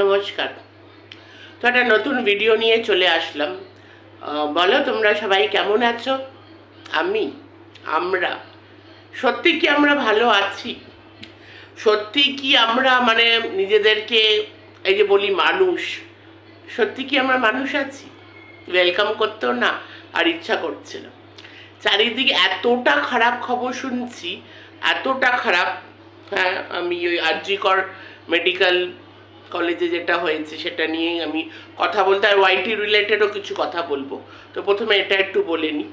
নমস্কার। তো একটা নতুন ভিডিও নিয়ে চলে আসলাম। বলো তোমরা সবাই কেমন আছো? আমি, আমরা। সত্যি কি আমরা ভালো আছি? সত্যি কি আমরা মানে নিজেদেরকে, এই যে বলি মানুষ, সত্যি কি আমরা মানুষ আছি? ওয়েলকাম করতেও না, আর ইচ্ছা করছে না। চারিদিকে এতটা খারাপ খবর শুনছি, এতটা খারাপ হ্যাঁ আমি ওই আরজিকর মেডিকেল কলেজে যেটা হয়েছে সেটা নিয়েই আমি কথা বলতে, আর ওয়াইটি রিলেটেডও কিছু কথা বলব। তো প্রথমে এটা একটু বলে নিই।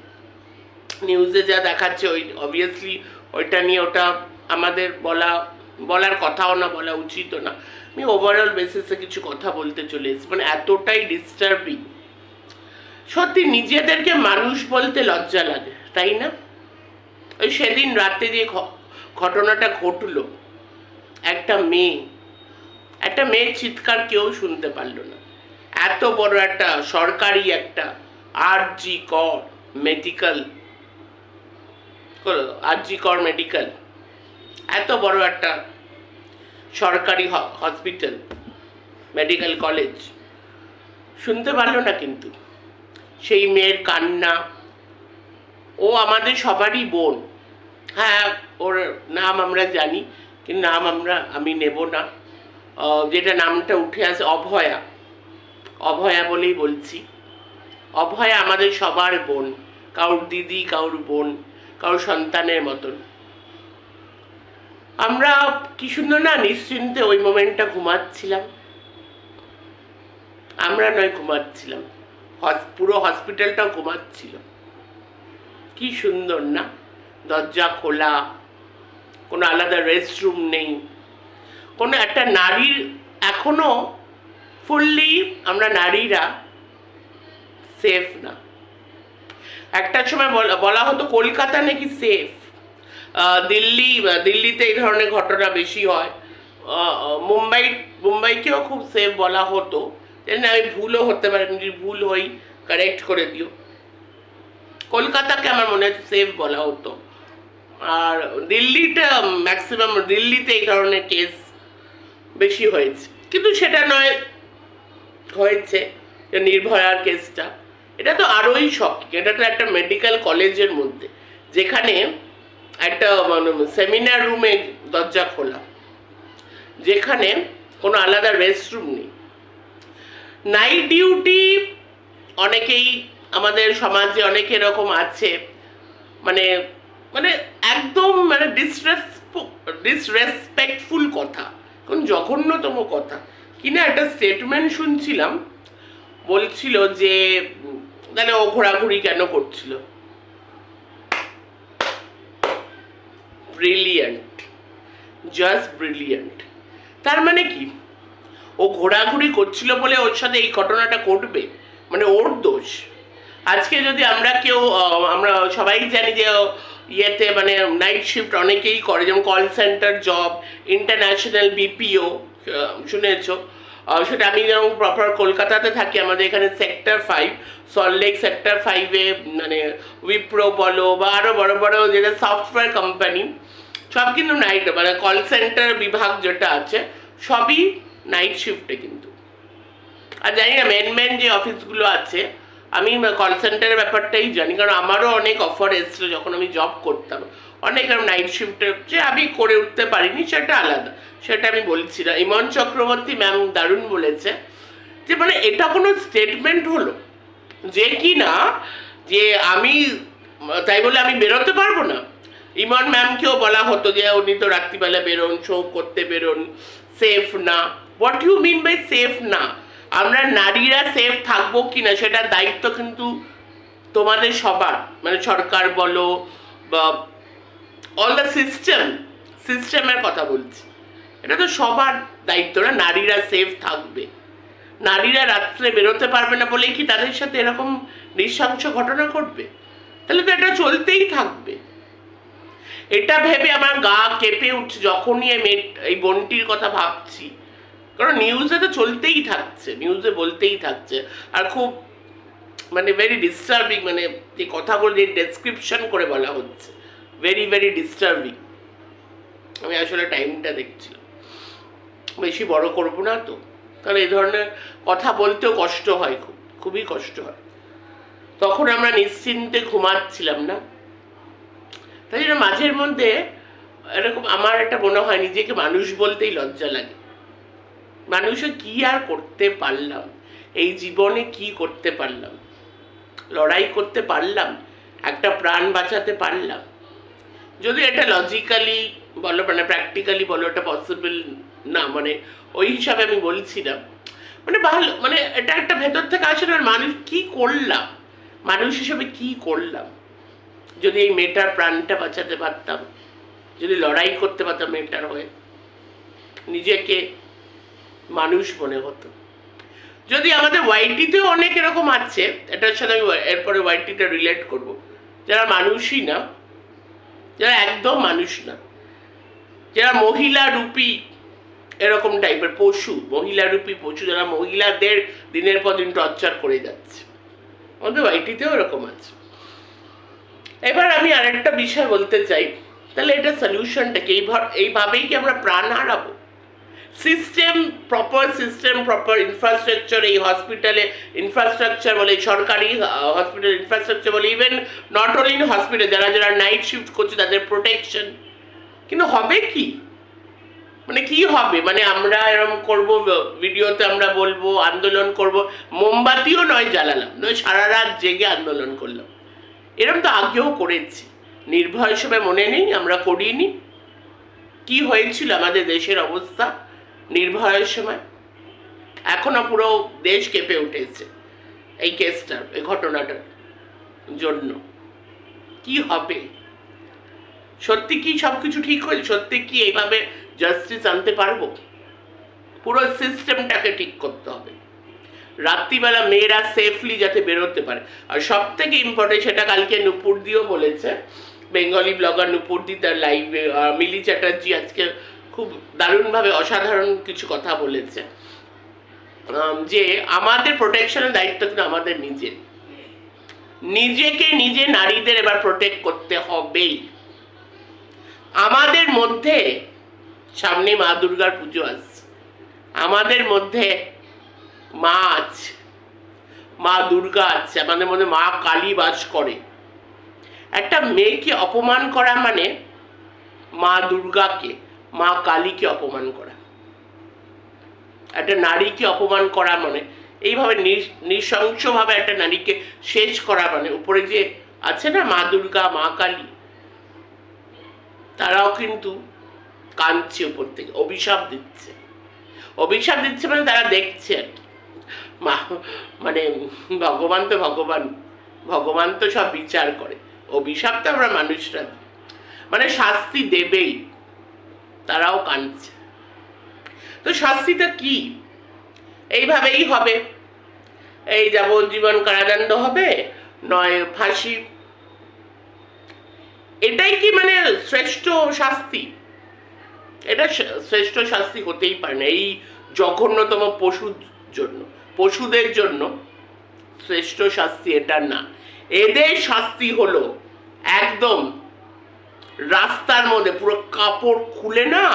নিউজে যা দেখাচ্ছে, ওই অবভিয়াসলি ওইটা নিয়ে ওটা আমাদের বলা, বলার কথাও না, বলা উচিতও না। আমি ওভারঅল বেসিসে কিছু কথা বলতে চলে এসেছি। মানে এতটাই ডিস্টার্বিং সত্যি নিজেদেরকে মানুষ বলতে লজ্জা লাগে, তাই না? ওই সেদিন রাতে যে ঘটনাটা ঘটলো, একটা মেয়ে একটা মেয়ের চিৎকার কেউ শুনতে পারল না। এত বড় একটা সরকারি একটা আর জি কর মেডিকেল আর জি কর মেডিকেল এত বড় একটা সরকারি হসপিটাল মেডিকেল কলেজ শুনতে পারল না কিন্তু। সেই মেয়ের কান্না। ও আমাদের সবারই বোন। হ্যাঁ ওর নাম আমরা জানি, কিন্তু নাম আমরা, আমি নেব না। যেটা নামটা উঠে আসে অভয়া। অভয়া বলেই বলছি। অভয়া আমাদের সবার বোন, কারোর দিদি, কারোর বোন, কারোর সন্তানের মতন। আমরা কি সুন্দর না, নিশ্চিন্তে ওই মোমেন্টটা ঘুমাচ্ছিলাম। আমরা নয় ঘুমাচ্ছিলাম। পুরো হসপিটালটাও ঘুমাচ্ছিল। কি সুন্দর না? দরজা খোলা, কোনো আলাদা রেস্টরুম নেই। কোনো একটা নারীর এখনও ফুললি আমরা নারীরা সেফ না। একটা সময় বলা- হতো কলকাতা নাকি সেফ দিল্লি দিল্লিতে এই ধরনের ঘটনা বেশি হয়। মুম্বাই, মুম্বাইকেও খুব সেফ বলা হতো। না, আমি ভুলও হতে পারে যদি ভুল হই কারেক্ট করে দিও। কলকাতাকে আমার মনে হয় সেফ বলা হতো। আর দিল্লিটা ম্যাক্সিমাম দিল্লিতে এই ধরনের কেস বেশি হয়েছে। কিন্তু সেটা নয়, হয়েছে। নির্ভয়ার কেসটা। এটা তো আরোই শকিং এটা তো একটা মেডিকেল কলেজের মধ্যে। যেখানে একটা মানে সেমিনার রুমে দরজা খোলা। যেখানে কোনো আলাদা রেস্টরুম নেই। নাইট ডিউটি অনেকেই আমাদের সমাজে অনেক এরকম আছে। মানে মানে একদম মানে ডিসরেস ডিসরেসপেক্টফুল কথা। কোন জঘন্যতম কথা। কিনা একটা স্টেটমেন্ট শুনছিলাম, বলছিল যে তাহলে ও ঘোরাঘুরি কেন করছিল? ব্রিলিয়ান্ট জাস্ট ব্রিলিয়ান্ট তার মানে কি? ও ঘোরাঘুরি করছিল বলে ওর সাথে এই ঘটনাটা ঘটবে? মানে ওর দোষ। আজকে যদি আমরা কেউ আমরা সবাই জানি যে ইয়েতে মানে নাইট শিফট অনেকেই করে, যেমন call centre job international BPO শুনেছো? সেটা আমি যেমন প্রপার কলকাতাতে থাকি, আমাদের এখানে সেক্টর ফাইভ সল্টলেক সেক্টর ফাইভে মানে উইপ্রো বলো বা আরও বড় বড় যেটা সফটওয়্যার কোম্পানি সব কিন্তু নাইট মানে কল সেন্টার বিভাগ যেটা আছে, সবই নাইট শিফটে কিন্তু। আর জানি না মেন মেন যে অফিসগুলো আছে আমি কল সেন্টারের ব্যাপারটাই জানি, কারণ আমারও অনেক অফার এসেছিল যখন আমি জব করতাম। অনেক নাইট শিফটে যে আমি করে উঠতে পারিনি, সেটা আলাদা। সেটা আমি বলছি না। ইমন চক্রবর্তী ম্যাম দারুণ বলেছে যে মানে এটা কোনো স্টেটমেন্ট হলো যে কি না, যে আমি, তাই বলে আমি বেরোতে পারব না। ইমন ম্যামকেও বলা হতো যে, উনি তো রাত্রিবেলা বেরোন শো করতে বেরোন। সেফ না। What you mean by safe না? আমরা নারীরা সেফ থাকব কি না সেটার দায়িত্ব কিন্তু তোমাদের সবার। মানে সরকার বলো বা অল দ্য সিস্টেম সিস্টেমের কথা বলছি। এটা তো সবার দায়িত্ব না, নারীরা সেফ থাকবে। নারীরা রাত্রে বেরোতে পারবে না বলেই কি তাদের সাথে এরকম নৃশংস ঘটনা ঘটবে? তাহলে তো এটা চলতেই থাকবে। এটা ভেবে আমার গা কেঁপে উঠছে, যখনই আমি এই- এই বোনটির কথা ভাবছি। কারণ নিউজে তো চলতেই থাকছে নিউজে বলতেই থাকছে। আর খুব মানে ভেরি ডিস্টার্বিং মানে যে কথাগুলো যে ডেসক্রিপশন করে বলা হচ্ছে ভেরি ভেরি ডিস্টার্বিং আমি আসলে টাইমটা দেখছিলাম। বেশি বড় করব না তো। কারণ এই ধরনের কথা বলতেও কষ্ট হয় খুব, খুবই কষ্ট হয়। তখন আমরা নিশ্চিন্তে ঘুমাচ্ছিলাম না। তাই মাঝের মধ্যে এরকম আমার একটা মনে হয়, নিজেকে মানুষ বলতেই লজ্জা লাগে। মানুষে কি আর করতে পারলাম? এই জীবনে কি করতে পারলাম? লড়াই করতে পারলাম? একটা প্রাণ বাঁচাতে পারলাম? যদি এটা লজিক্যালি বলো মানে প্র্যাকটিক্যালি বলো, এটা পসিবল না মানে ওই হিসাবে আমি বলছিলাম। মানে ভালো মানে এটা একটা ভেতর থেকে আসে না মানুষ কি করলাম? মানুষ হিসেবে কি করলাম? যদি এই মেয়েটার প্রাণটা বাঁচাতে পারতাম, যদি লড়াই করতে পারতাম মেয়েটার হয়ে, নিজেকে মানুষ মনে হতো। যদি আমাদের ওয়াইটিতেও অনেক এরকম আছে এটার সাথে আমি এরপরে ওয়াইটিটা রিলেট করব। যারা মানুষই না, যারা একদম মানুষ না, যারা মহিলা রূপী এরকম টাইপের পশু, মহিলা রূপী পশু, যারা মহিলাদের দিনের পর দিন টর্চার করে যাচ্ছে, আমাদের ওয়াইটিতেও এরকম আছে। এবার আমি আরেকটা বিষয় বলতে চাই, তাহলে এটা সলিউশনটা কি? এইভাবে এইভাবেই কি আমরা প্রাণ হারাবো? System proper system proper infrastructure এই হসপিটালে ইনফ্রাস্ট্রাকচার বলে, সরকারি হসপিটাল ইনফ্রাস্ট্রাকচার বলে even not only in hospital যারা যারা নাইট শিফট করছে, তাদের প্রোটেকশন কিন্তু হবে কি? মানে কি হবে? মানে আমরা এরকম করব, ভিডিওতে আমরা বলব, আন্দোলন করব, মোমবাতিও নয় জ্বালালাম, নয় সারা রাত জেগে আন্দোলন করলাম। এরকম তো আগেও করেছি। নির্ভয় হিসেবে মনে নেই, আমরা করিনি। কি হয়েছিল আমাদের দেশের অবস্থা? নির্ভয়ের সময়। এখনও পুরো দেশ কেঁপে উঠেছে এই কেসটার এই ঘটনাটার জন্য। কি হবে? সত্যি কি সব কিছু ঠিক হয়েছে সত্যি কি এইভাবে জাস্টিস আনতে পারব? পুরো সিস্টেমটাকে ঠিক করতে হবে। রাত্রিবেলা মেয়েরা সেফলি যাতে বেরোতে পারে। আর সব থেকে ইম্পর্টেন্ট সেটা কালকে নুপুর দিও বলেছে বেঙ্গলি ব্লগার নুপুর দি তার লাইভে মিলি চ্যাটার্জি আজকে খুব দারুণভাবে অসাধারণ কিছু কথা বলেছে। যে আমাদের প্রোটেকশনের দায়িত্ব কিন্তু আমাদের নিজের। নিজেকে নিজে নারীদের এবার প্রোটেক্ট করতে হবেই। আমাদের মধ্যে, সামনে মা দুর্গার পুজো আসছে আমাদের মধ্যে মা আছে, মা দুর্গা আছে, আমাদের মধ্যে মা কালী বাস করে। একটা মেয়েকে অপমান করা মানে মা দুর্গাকে। মা কালীকে অপমান করা। একটা নারীকে অপমান করা মানে এইভাবে নৃশংসভাবে একটা নারীকে শেষ করা মানে উপরে যে আছে না মা দুর্গা, মা কালী, তারাও কিন্তু কাঁদছে উপর থেকে, অভিশাপ দিচ্ছে। অভিশাপ দিচ্ছে মানে তারা দেখছে আর কি। মা মানে ভগবান তো ভগবান ভগবান তো সব বিচার করে। অভিশাপ তো আমরা মানুষরা মানে শাস্তি দেবেই। তারাও কাঁদছে। তো শাস্তিটা কি? এইভাবেই হবে। এই যাবজ্জীবন কারাদণ্ড হবে, নয় ফাঁসি। এটাই কি মানে শ্রেষ্ঠ শাস্তি? এটা শ্রেষ্ঠ শাস্তি হতেই পারে না। এই জঘন্যতম পশুর জন্য, পশুদের জন্য শ্রেষ্ঠ শাস্তি এটা না। এদের শাস্তি হলো একদম রাস্তার মধ্যে পুরো কাপড় খুলে না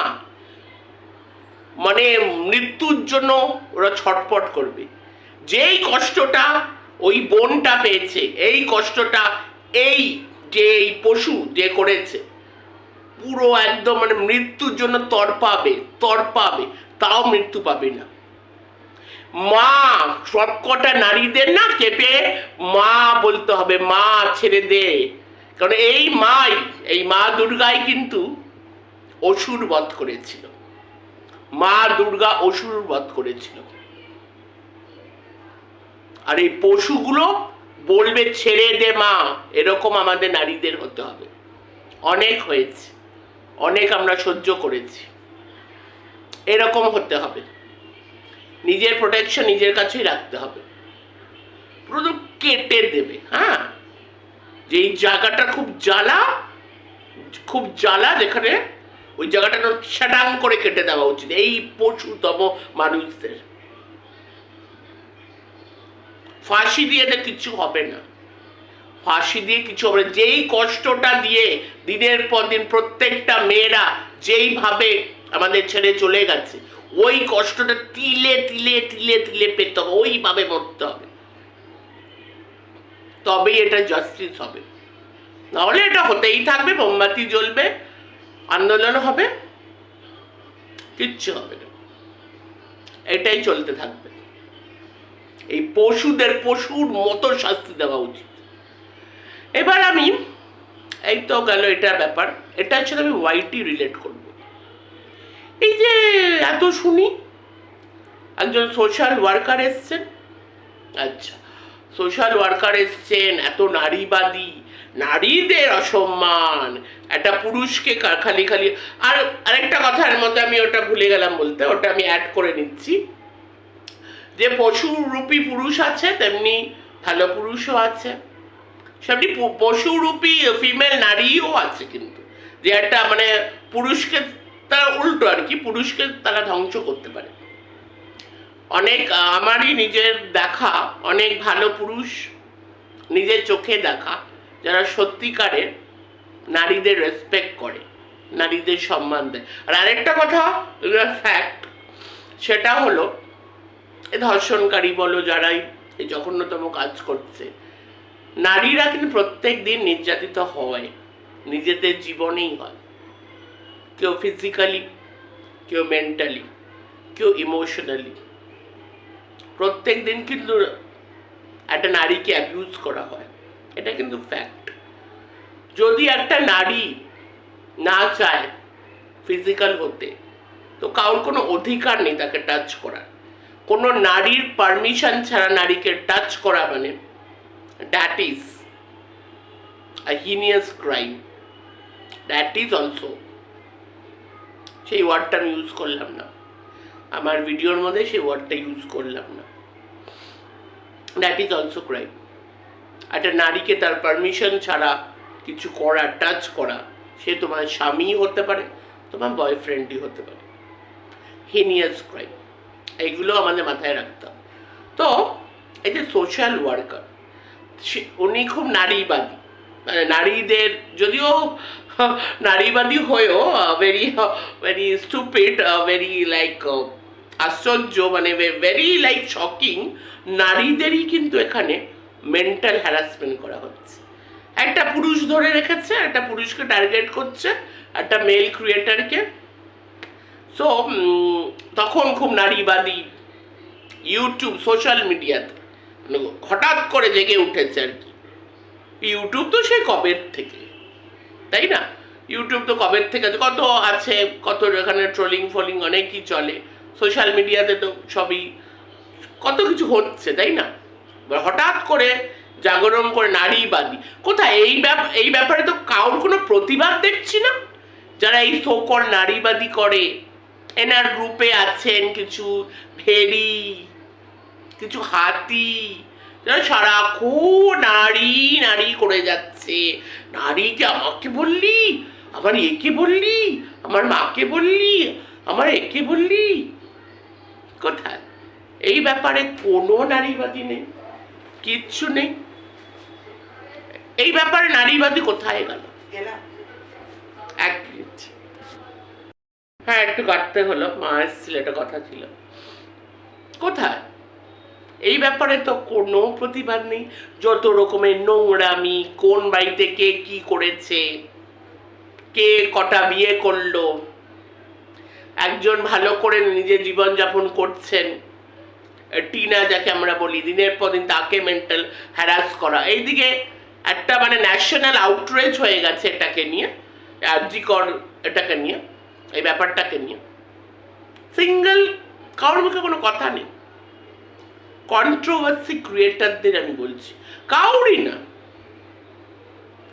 মানে মৃত্যুর জন্য ওরা ছটপট করবে। যেই কষ্টটা ওই বোনটা পেয়েছে, এই কষ্টটা এই যে এই পশু যে করেছে, পুরো একদম মানে মৃত্যুর জন্য তরপাবে তরপাবে তাও মৃত্যু পাবে না। মা সবকটা নারীদের না কেঁপে মা বলতে হবে, মা, ছেড়ে দে। কারণ এই মাই, এই মা দুর্গাই কিন্তু অসুর বধ করেছিল। মা দুর্গা অসুর বধ করেছিল। আর এই পশুগুলো বলবে, ছেড়ে দে মা। এরকম আমাদের নারীদের হতে হবে। অনেক হয়েছে। অনেক আমরা সহ্য করেছি। এরকম হতে হবে। নিজের প্রোটেকশন নিজের কাছেই রাখতে হবে। পুরো কেটে দেবে হ্যাঁ? যেই জায়গাটা খুব জ্বালা খুব জ্বালা যেখানে ওই জায়গাটা সাটাং করে কেটে দেওয়া উচিত, এই পশুতম মানুষদের। ফাঁসি দিয়ে কিছু হবে না। ফাঁসি দিয়ে কিছু হবে। যেই কষ্টটা দিয়ে দিনের পর দিন প্রত্যেকটা মেয়েরা যেইভাবে আমাদের ছেড়ে চলে গেছে, ওই কষ্টটা তিলে তিলে তিলে তিলে পেতে হবে, ওইভাবে মরতে হবে। তবেই এটা জাস্টিস হবে। নাহলে এটা হতেই থাকবে, মোমবাতি জ্বলবে আন্দোলন হবে, কিচ্ছু হবে না। এটাই চলতে থাকবে। এই পশুদের, পশুর মতো শাস্তি দেওয়া উচিত। এবার আমি, এই তো গেল এটার ব্যাপার। এটার সাথে আমি ওয়াইটি রিলেট করব। এই যে এত শুনি, একজন সোশ্যাল ওয়ার্কার এসছেন। আচ্ছা। সোশ্যাল ওয়ার্কার এসছেন, এত নারীবাদী, নারীদের অসম্মান। একটা পুরুষকে খালি খালি, আর আরেকটা কথা, এর মধ্যে আমি ওটা ভুলে গেলাম বলতে, ওটা আমি অ্যাড করে নিচ্ছি। যে পশুরূপী পুরুষ আছে, তেমনি ভালো পুরুষও আছে। সেমনি পশুরূপী ফিমেল নারীও আছে কিন্তু। যে একটা মানে পুরুষকে তারা উল্টো আর কি, পুরুষকে তারা ধ্বংস করতে পারে। অনেক আমারই নিজের দেখা, অনেক ভালো পুরুষ নিজের চোখে দেখা, যারা সত্যিকারের নারীদের রেসপেক্ট করে, নারীদের সম্মান দেয়। আর আরেকটা কথা ফ্যাক্ট সেটা হলো, এই ধর্ষণকারী বলো যারাই এই জঘন্যতম কাজ করছে, নারীরা কিন্তু প্রত্যেক দিন নির্যাতিত হয়, নিজেদের জীবনেই হয়। কেউ ফিজিক্যালি কেউ মেন্টালি কেউ ইমোশনালি প্রত্যেক দিন কিন্তু একটা নারীকে অ্যাবিউজ করা হয়। এটা কিন্তু ফ্যাক্ট যদি একটা নারী না চায় ফিজিক্যাল হতে, তো কারোর কোনো অধিকার নেই তাকে টাচ করার। কোনো নারীর পারমিশন ছাড়া নারীকে টাচ করা মানে that is heinous crime that is also সেই ওয়ার্ডটা আমি ইউজ করলাম না। আমার ভিডিওর মধ্যে সেই ওয়ার্ডটা ইউজ করলাম না। দ্যাট ইজ অলসো ক্রাইম একটা নারীকে তার পারমিশন ছাড়া কিছু করা টাচ করা, সে তোমার স্বামী হতে পারে, তোমার বয়ফ্রেন্ডই হতে পারে। হিনিয়াস ক্রাইম এইগুলো আমাদের মাথায় রাখতে হবে। তো, এই যে সোশ্যাল ওয়ার্কার সে, উনি খুব নারীবাদী। মানে নারীদের, যদিও নারীবাদী হয়েও very very stupid very like আশ্চর্য মানে ভেরি লাইক শকিং নারীদেরই কিন্তু এখানে মেন্টাল হ্যারাসমেন্ট করা হচ্ছে। একটা পুরুষ ধরে রেখেছে, একটা পুরুষকে টার্গেট করছে, একটা মেল ক্রিয়েটারকে সো তখন খুব নারীবাদী ইউটিউব সোশ্যাল মিডিয়াতে হঠাৎ করে জেগে উঠেছে আর কি। ইউটিউব তো সেই কবের থেকে? তাই না? ইউটিউব তো কবের থেকে কত আছে? কত এখানে ট্রোলিং ফলিং অনেকই চলে। সোশ্যাল মিডিয়াতে তো সবই কত কিছু হচ্ছে, তাই না? হঠাৎ করে জাগরণ করে নারীবাদী কোথায়? এই এই ব্যাপারে তো কারোর কোনো প্রতিবাদ দেখছি না? যারা এই সোকর নারীবাদী করে, এনার গ্রুপে আছেন কিছু ভেরি কিছু হাতি, যারা সারাক্ষণ নারী নারী করে যাচ্ছে। নারীকে আমাকে বললি? আমার একে বললি? আমার মাকে বললি? আমার একে বললি? কোথায় এই ব্যাপারে কোনো নারীবাদী নেই কিচ্ছু নেই। এই ব্যাপারে নারীবাদী কোথায় গেল? এক মিনিট। হ্যাঁ একটু কাটতে হলো মা এসেছিল এটা কথা ছিল। কোথায়? এই ব্যাপারে তো কোনো প্রতিবাদ নেই। যত রকমের নোংরামি কোন বাড়িতে কে কি করেছে কে কটা বিয়ে করল একজন ভালো করে নিজের জীবনযাপন করছেন টিনা যাকে আমরা বলি, দিনের পর দিন তাকে মেন্টাল হ্যারাস করা। এইদিকে একটা মানে ন্যাশনাল আউটরেজ হয়ে গেছে এটাকে নিয়ে আর্জিকর এটাকে নিয়ে, এই ব্যাপারটাকে নিয়ে। সিঙ্গেল কারোর মুখে কোনো কথা নেই। কন্ট্রোভার্সি ক্রিয়েটারদের আমি বলছি। কাউরই না।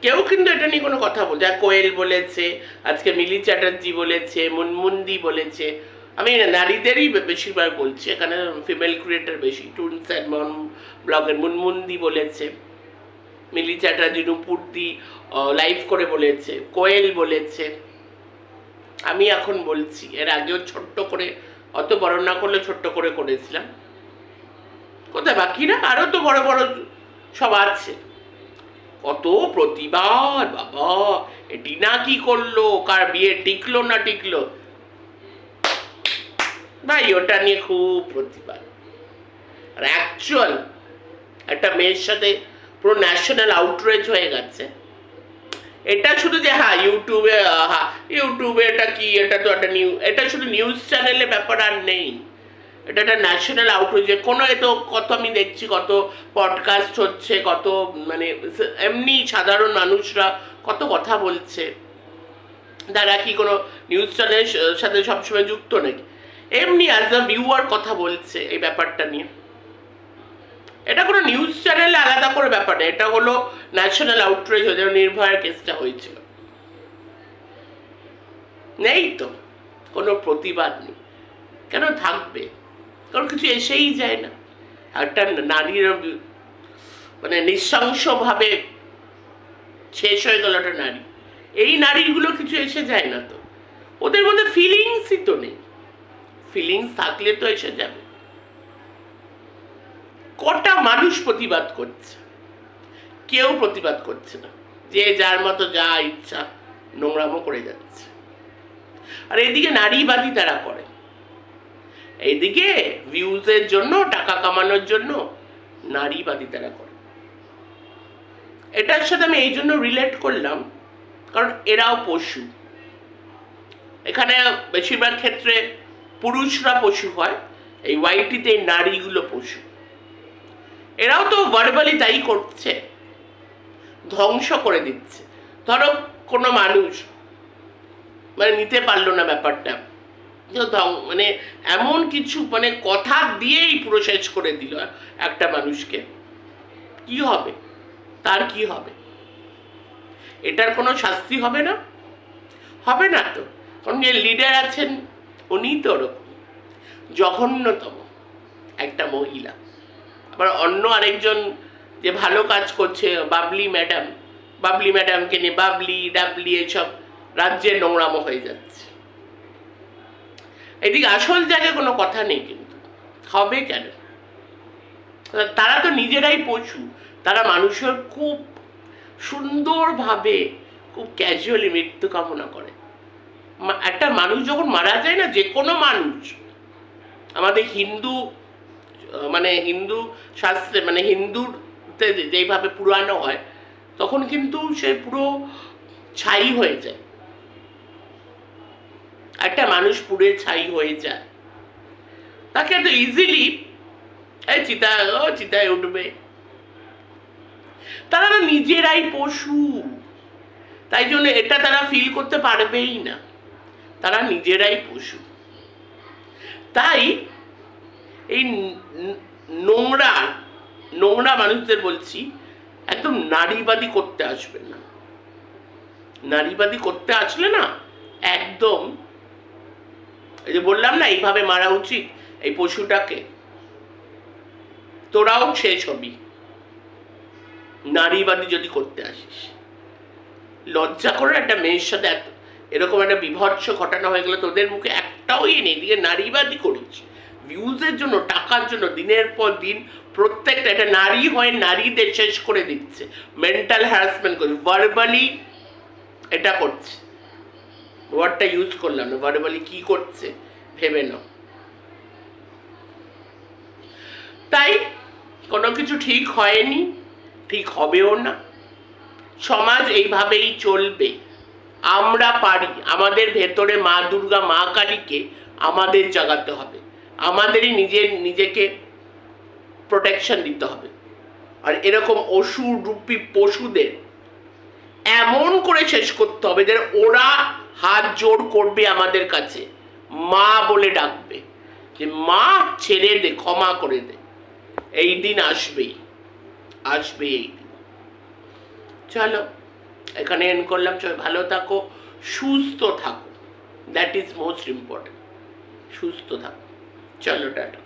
কেউ কিন্তু এটা নিয়ে কোনো কথা বল যা কোয়েল বলেছে, আজকে মিলি চ্যাটার্জি বলেছে, মুনমুন্দি বলেছে। আমি নারীদেরই বেশিরভাগ বলছি। এখানে ফিমেল ক্রিয়েটার বেশি। টুনস অ্যান্ড মন ব্লগের মুনমুন্দি বলেছে, মিলি চ্যাটার্জি নুপুরদি লাইভ করে বলেছে, কোয়েল বলেছে। আমি এখন বলছি, এর আগেও ছোট্ট করে, অত বড় না করলে ছোট্ট করে করেছিলাম। কোথায় বাকিরা? আরও তো বড় বড় সব আছে। কত প্রতিবাদ বাবা। এটি না কি করল? কার বিয়ে টিকলো না টিকলো? ভাই ওটা নিয়ে খুব প্রতিবাদ। আর অ্যাকচুয়াল একটা মেয়ের সাথে পুরো ন্যাশনাল আউটরেজ হয়ে গেছে। এটা শুধু যে হ্যাঁ ইউটিউবে আহ, হ্যাঁ ইউটিউবে এটা কি? এটা তো একটা নিউ এটা শুধু নিউজ চ্যানেলে ব্যাপার আর নেই। এটা একটা ন্যাশনাল আউটরেজ কোনো এ তো কত আমি দেখছি, কত পডকাস্ট হচ্ছে, কত মানে এমনি সাধারণ মানুষরা কত কথা বলছে। তারা কি কোনো নিউজ চ্যানেলের সাথে সবসময় যুক্ত নাকি? এমনি অ্যাজ আ ভিউয়ার কথা বলছে এই ব্যাপারটা নিয়ে। এটা কোনো নিউজ চ্যানেলে আলাদা করে ব্যাপার না, এটা হলো ন্যাশনাল আউটরেজ যেমন নির্ভয়ার কেসটা হয়েছিল। নেই তো, কোনো প্রতিবাদ নেই। কেন থাকবে? কারণ কিছু এসেই যায় না। একটা নারীর মানে নৃশংসভাবে শেষ হয়ে গেল একটা নারী। এই নারীগুলো কিছু এসে যায় না তো। ওদের মধ্যে ফিলিংসই তো নেই। ফিলিংস থাকলে তো এসে যাবে। কটা মানুষ প্রতিবাদ করছে? কেউ প্রতিবাদ করছে না। যে যার মতো যা ইচ্ছা নোংরামো করে যাচ্ছে। আর এদিকে নারীবাদী তারা করে। এইদিকে ভিউজের জন্য, টাকা কামানোর জন্য নারীবাদী তারা করে। এটার সাথে আমি এই জন্য রিলেট করলাম, কারণ এরাও পশু। এখানে বেশিরভাগ ক্ষেত্রে পুরুষরা পশু হয়, এই ওয়াইটিতে নারীগুলো পশু। এরাও তো ভার্বালি তাই করছে, ধ্বংস করে দিচ্ছে। ধরো কোনো মানুষ মানে নিতে পারল না ব্যাপারটা মানে এমন কিছু মানে কথা দিয়েই পুরো শেষ করে দিল একটা মানুষকে। কি হবে? তার কি হবে? এটার কোনো শাস্তি হবে না? হবে না তো। কারণ যে লিডার আছেন, উনি তো ওরকম। জঘন্যতম একটা মহিলা। আবার অন্য আরেকজন যে ভালো কাজ করছে, বাবলি ম্যাডাম, বাবলি ম্যাডামকে নিয়ে বাবলি, ডাবলি এসব রাজ্যে নোংরামো হয়ে যাচ্ছে। এদিকে আসল জায়গায় কোনো কথা নেই কিন্তু। হবে কেন? তারা তো নিজেরাই পশু, তারা মানুষের খুব সুন্দরভাবে, খুব ক্যাজুয়ালি মৃত্যু কামনা করে। একটা মানুষ যখন মারা যায় না, যে কোনো মানুষ, আমাদের হিন্দু মানে হিন্দু শাস্ত্রে মানে হিন্দুতে যেইভাবে পুরানো হয়, তখন কিন্তু সে পুরো ছাই হয়ে যায়। একটা মানুষ পুড়ে ছাই হয়ে যায়। তাকে এত ইজিলি এই চিতা ও চিতায় উঠবে। তারা নিজেরাই পশু। তাই জন্য এটা তারা ফিল করতে পারবেই না। তারা নিজেরাই পশু। তাই এই নোংরা নোংরা মানুষদের বলছি, একদম নারীবাদী করতে আসবে না। নারীবাদী করতে আসলে না, একদম এই যে বললাম না, এইভাবে মারা উচিত এই পশুটাকে। তোরাও শেষ হবি নারীবাদী যদি করতে আসিস। লজ্জা করে একটা মেয়ের সাথে এত, এরকম একটা বিভৎস ঘটনা হয়ে গেলে তোদের মুখে একটাও ইয়ে নেই। দিকে নারীবাদী করিস। ভিউজের জন্য, টাকার জন্য, দিনের পর দিন প্রত্যেকটা একটা নারী হয়ে নারীদের শেষ করে দিচ্ছে। মেন্টাল হ্যারাসমেন্ট করছে ভার্বালি এটা করছে। ওয়ার্ডটা ইউজ করলাম না ভার্বালি কি করছে, ভেবে নাও। তাই কোনো কিছু ঠিক হয়নি, ঠিক হবেও না। সমাজ এইভাবেই চলবে। আমরা পারি, আমাদের ভেতরে মা দুর্গা, মা কালীকে আমাদের জাগাতে হবে। আমাদেরই নিজের, নিজেকে প্রোটেকশন দিতে হবে। আর এরকম অসুর, রূপী পশুদের এমন করে শেষ করতে হবে যে ওরা হাত জোর করবে আমাদের কাছে। মা বলে ডাকবে যে, মা, ছেড়ে দে, ক্ষমা করে দে। এই দিন আসবেই আসবে এই দিন। চলো, এখানে এন করলাম। সবাই ভালো থাকো, সুস্থ থাকো। দ্যাট ইজ মোস্ট ইম্পর্টেন্ট সুস্থ থাকো। চলো, টাটা।